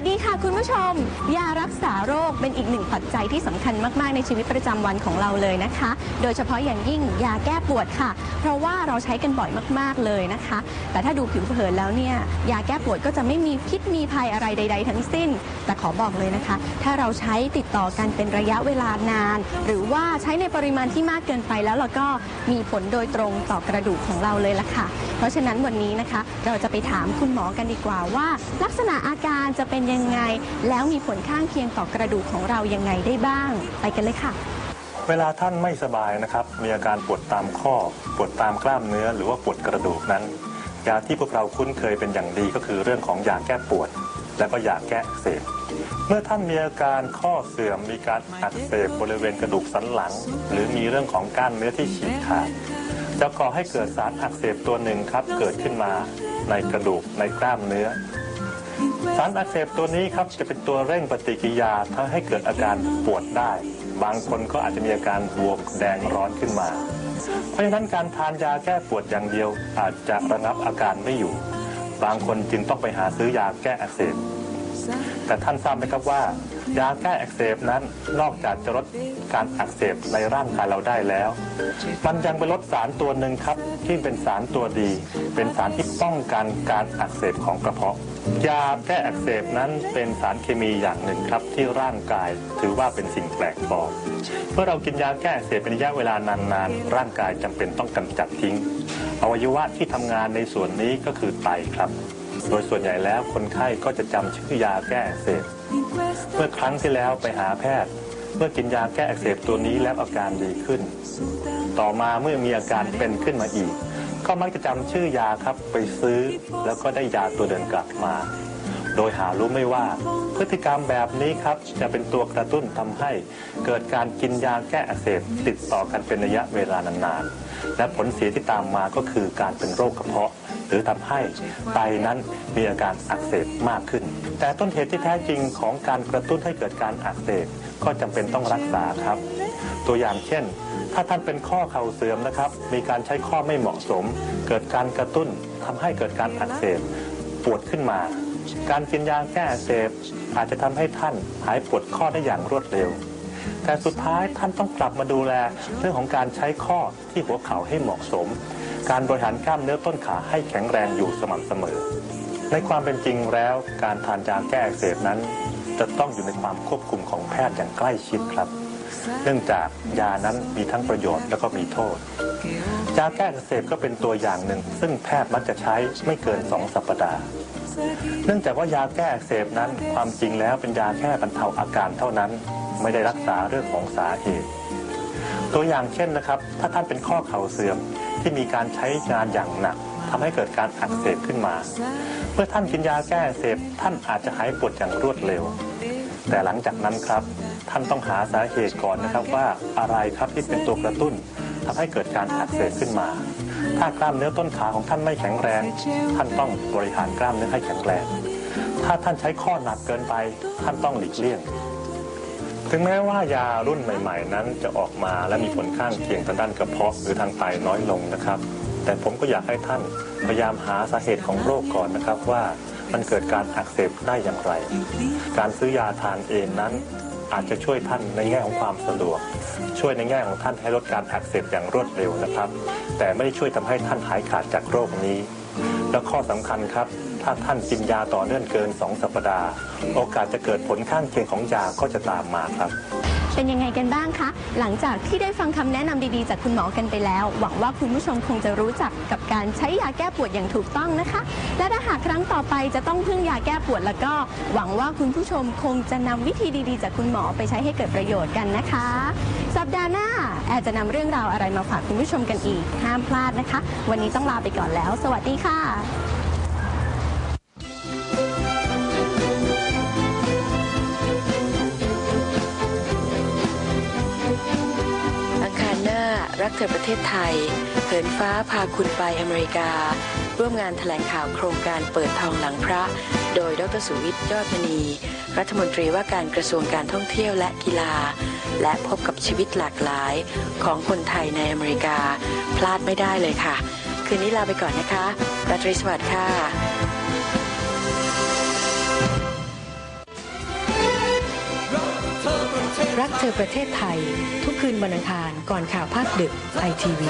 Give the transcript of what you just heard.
วัสดีค่ะคุณผู้ชม ยารักษาโรคเป็นอีกหนึ่งปัจจัยที่สำคัญมาก ๆ ในชีวิตประจำวันของเราเลยนะคะ โดยเฉพาะอย่างยิ่งยาแก้ปวดค่ะ เพราะว่าเราใช้กันบ่อยมาก ๆ เลยนะคะ แต่ถ้าดูผิวเผินแล้วเนี่ย ยาแก้ปวดก็จะไม่มีพิษมีภัยอะไรใด ๆ ทั้งสิ้น แต่ขอบอกเลยนะคะ ถ้าเราใช้ติดต่อกันเป็นระยะเวลานาน หรือว่าใช้ในปริมาณที่มากเกินไปแล้วเราก็มีผลโดยตรงต่อกระดูกของเราเลยล่ะค่ะ เพราะฉะนั้นวันนี้นะคะ เราจะไปถามคุณหมอกันดีกว่าว่า ลักษณะอาการจะเป็นยังไง แล้วมีผลข้างเคียงต่อกระดูกของเรายังไงได้บ้าง ไปกันเลยค่ะ เวลาท่านไม่สบายนะครับ มีอาการปวดตามข้อ ปวดตามกล้ามเนื้อ หรือว่าปวดกระดูกนั้น ยาที่พวกเราคุ้นเคยเป็นอย่างดีก็คือเรื่องของยาแก้ปวด และก็ยาแก้อักเสบเมื่อท่านมีอาการข้อเสื่อมมีการอักเสบบริเวณกระดูกสันหลัง หรือมีเรื่องของก้ามเนื้อที่ฉีกขาดจะก่อให้เกิดสารอักเสบตัวหนึ่งครับเกิดขึ้นมาในกระดูกในกล้ามเนื้อ สารอักเสบตัวนี้ครับจะเป็นตัวเร่งปฏิกิริยาทำให้เกิดอาการปวดได้ บางคนก็อาจจะมีอาการบวมแดงร้อนขึ้นมา เพราะฉะนั้นการทานยาแก้ปวดอย่างเดียว อาจจะระงับอาการไม่อยู่ บางคนจึงต้องไปหาซื้อยาแก้อักเสบแต่ท่านทราบไหมครับว่า ยาแก้อักเสบนั้นนอกจากจะลดการอักเสบในร่างกายเราได้แล้ว มันยังไปลดสารตัวหนึ่งครับ ที่เป็นสารตัวดี เป็นสารที่ป้องกันการอักเสบของกระเพาะ ยาแก้อักเสบนั้นเป็นสารเคมีอย่างหนึ่งครับ ที่ร่างกายถือว่าเป็นสิ่งแปลกปลอมเมื่อเรากินยาแก้อักเสบเป็นระยะเวลานานๆ ร่างกายจำเป็นต้องกำจัดทิ้ง อวัยวะที่ทำงานในส่วนนี้ก็คือไตครับ โดยส่วนใหญ่แล้วคนไข้ก็จะจำชื่อยาแก้อักเสบเมื่อครั้งที่แล้วไปหาแพทย์ เมื่อกินยาแก้อักเสบตัวนี้แล้วอาการดีขึ้น ต่อมาเมื่อมีอาการเป็นขึ้นมาอีก ก็มักจะจำชื่อยาครับไปซื้อ แล้วก็ได้ยาตัวเดิมกลับมา โดยหารู้ไม่ว่า พฤติกรรมแบบนี้ครับ จะเป็นตัวกระตุ้นทำให้เกิดการกินยาแก้อักเสบติดต่อกันเป็นระยะเวลานานๆ และผลเสียที่ตามมาก็คือการเป็นโรคกระเพาะ หรือทำให้ไตนั้นมีอาการอักเสบมากขึ้น แต่ต้นเหตุที่แท้จริงของการกระตุ้นให้เกิดการอักเสบก็จำเป็นต้องรักษาครับ ตัวอย่างเช่น ถ้าท่านเป็นข้อเข่าเสื่อมนะครับ มีการใช้ข้อไม่เหมาะสม เกิดการกระตุ้นทำให้เกิดการอักเสบปวดขึ้นมา การกินยาแก้อักเสบอาจจะทำให้ท่านหายปวดข้อได้อย่างรวดเร็ว แต่สุดท้ายท่านต้องกลับมาดูแลเรื่องของการใช้ข้อที่หัวเข่าให้เหมาะสม การบริหารกล้ามเนื้อต้นขาให้แข็งแรงอยู่สม่ำเสมอ ในความเป็นจริงแล้วการทานยาแก้อักเสบนั้น จะต้องอยู่ในความควบคุมของแพทย์อย่างใกล้ชิดครับ เนื่องจากยานั้นมีทั้งประโยชน์และก็มีโทษ ยาแก้อักเสบก็เป็นตัวอย่างหนึ่ง ซึ่งแพทย์มักจะใช้ไม่เกิน 2 สัปดาห์ เนื่องจากว่ายาแก้อักเสบนั้นความจริงแล้วเป็นยาแค่บรรเทาอาการเท่านั้น ไม่ได้รักษาเรื่องของสาเหตุ ตัวอย่างเช่นนะครับ ถ้าท่านเป็นข้อเข่าเสื่อมที่มีการใช้งานอย่างหนักทำให้เกิดการอักเสบขึ้นมา เมื่อท่านกินยาแก้อักเสบท่านอาจจะหายปวดอย่างรวดเร็ว แต่หลังจากนั้นครับ ท่านต้องหาสาเหตุก่อนนะครับว่าอะไรครับที่เป็นตัวกระตุ้นทำให้เกิดการอักเสบขึ้นมา ถ้ากล้ามเนื้อต้นขาของท่านไม่แข็งแรง ท่านต้องบริหารกล้ามเนื้อให้แข็งแรง ถ้าท่านใช้ข้อหนักเกินไป ท่านต้องหลีกเลี่ยง ถึงแม้ว่ายารุ่นใหม่ ๆ นั้นจะออกมาและมีผลข้างเคียงทางด้านกระเพาะหรือทางไตน้อยลงนะครับ แต่ผมก็อยากให้ท่านพยายามหาสาเหตุของโรคก่อนนะครับว่ามันเกิดการอักเสบได้อย่างไร การซื้อยาทานเองนั้น อาจจะช่วยท่านในแง่ของความสะดวก ช่วยในแง่ของท่านให้ลดการอักเสบอย่างรวดเร็วนะครับ แต่ไม่ได้ช่วยทำให้ท่านหายขาดจากโรคนี้ และข้อสำคัญครับ ถ้าท่านกินยาต่อเนื่องเกิน 2 สัปดาห์ โอกาสจะเกิดผลข้างเคียงของยาก็จะตามมาครับ เป็นยังไงกันบ้างคะ หลังจากที่ได้ฟังคำแนะนำดีๆ จากคุณหมอกันไปแล้ว หวังว่าคุณผู้ชมคงจะรู้จักกับการใช้ยาแก้ปวดอย่างถูกต้องนะคะ และถ้าหากครั้งต่อไปจะต้องพึ่งยาแก้ปวดแล้วก็ หวังว่าคุณผู้ชมคงจะนำวิธีดีๆ จากคุณหมอไปใช้ให้เกิดประโยชน์กันนะคะ สัปดาห์หน้าแอร์จะนำเรื่องราวอะไรมาฝากคุณผู้ชมกันอีกห้ามพลาดนะคะ วันนี้ต้องลาไปก่อนแล้ว สวัสดีค่ะารักเธอประเทศไทย เหินฟ้าพาคุณไปอเมริกา ร่วมงานแถลงข่าวโครงการเปิดทองหลังพระ โดยดรสุวิทย์ยอดมณี รัฐมนตรีว่าการกระทรวงการท่องเที่ยวและกีฬา และพบกับชีวิตหลากหลายของคนไทยในอเมริกา พลาดไม่ได้เลยค่ะ คืนนี้ลาไปก่อนนะคะราตรีสวัสดิ์ค่ะ รักเธอประเทศไทย ทุกคืนวันอังคารก่อนข่าวภาคดึกไอทีวี